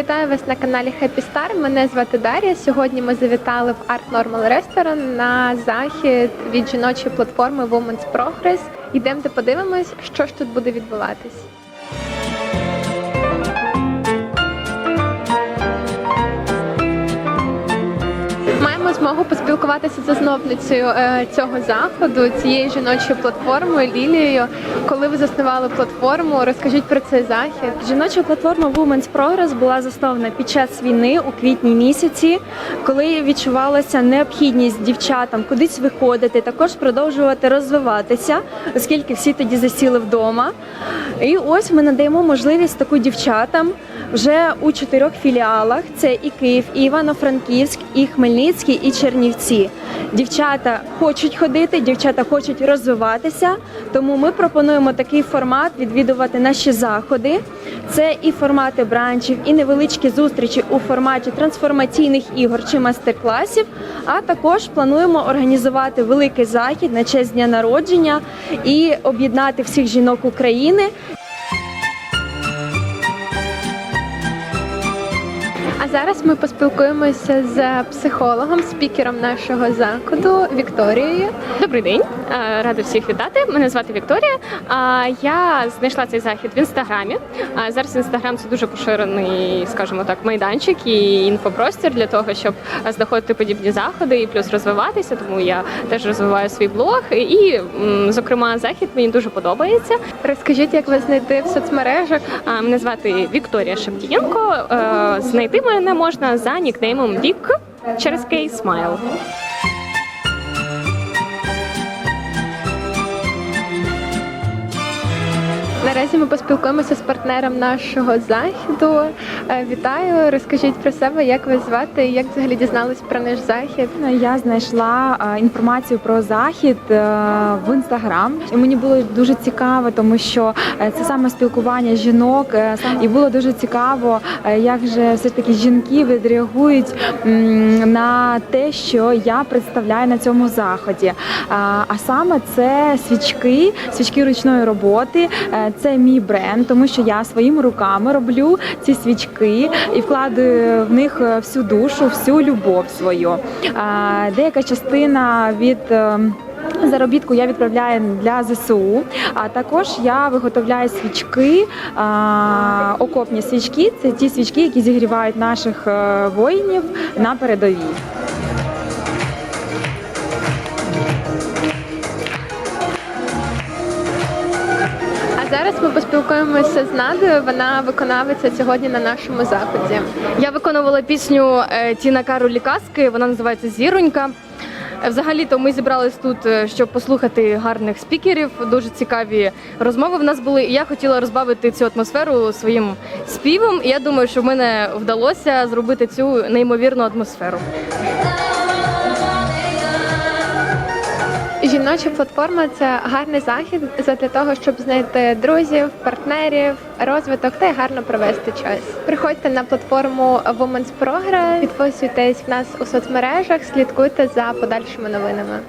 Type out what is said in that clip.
Вітаю вас на каналі Happy Star. Мене звати Дар'я. Сьогодні ми завітали в Art Normal Restaurant на захід від жіночої платформи Women's Progress. Йдемо, подивимось, що ж тут буде відбуватись. Змогу поспілкуватися з засновницею е, цього заходу, цієї жіночої платформи Лілією. Коли ви заснували платформу, розкажіть про цей захід. Жіноча платформа Women's Progress була заснована під час війни у квітні місяці, коли відчувалася необхідність дівчатам кудись виходити, також продовжувати розвиватися, оскільки всі тоді засіли вдома. І ось ми надаємо можливість таку дівчатам вже у чотирьох філіалах: це і Київ, і Івано-Франківськ, і Хмельницький, і Чернівці. Дівчата хочуть ходити, дівчата хочуть розвиватися. Тому ми пропонуємо такий формат відвідувати наші заходи. Це і формати бранчів, і невеличкі зустрічі у форматі трансформаційних ігор чи мастер-класів. А також плануємо організувати великий захід на честь дня народження і об'єднати всіх жінок України зараз ми поспілкуємося з психологом, спікером нашого заходу Вікторією. Добрий день, рада всіх вітати. Мене звати Вікторія. А, Я знайшла цей захід в інстаграмі. Зараз інстаграм це дуже поширений, скажімо так, майданчик і інфопростір для того, щоб знаходити подібні заходи і плюс розвиватися. Тому я теж розвиваю свій блог. І, зокрема, захід мені дуже подобається. Розкажіть, як вас знайти в соцмережах. А, Мене звати Вікторія Шевдієнко. Е, Знайти мене можна за нікнеймом Вік через Кей Смайл. Наразі ми поспілкуємося з партнером нашого заходу. Е, Вітаю, розкажіть про себе, як вас звати, і як взагалі дізнались про наш захід. Я знайшла е, інформацію про захід е, в інстаграм, і мені було дуже цікаво, тому що е, це саме спілкування жінок, е, і було дуже цікаво, е, як же все ж таки жінки відреагують на те, що я представляю на цьому заході. А саме це свічки, свічки ручної роботи. Це мій бренд, тому що я своїми руками роблю ці свічки і вкладаю в них е, всю душу, всю любов свою. Деяка частина від е, Заробітку я відправляю для ЗСУ, а також я виготовляю свічки, окопні свічки. Це ті свічки, які зігрівають наших е, воїнів на передовій. Зараз ми поспілкуємося з Надою. Вона виконавиця сьогодні на нашому заході. Я виконувала пісню е, Тіна Каролі Казки, вона називається Зіронька. Е, Взагалі-то ми зібрались тут, е, щоб послухати гарних спікерів. Дуже цікаві розмови в нас були. І я хотіла розбавити цю атмосферу своїм співом. І я думаю, що в мене вдалося зробити цю неймовірну атмосферу. Жіноча платформа це гарний захід для того, щоб знайти друзів, партнерів, розвиток та й гарно провести час. Приходьте на платформу Women's Progress, підписуйтесь в нас у соцмережах, слідкуйте за подальшими новинами.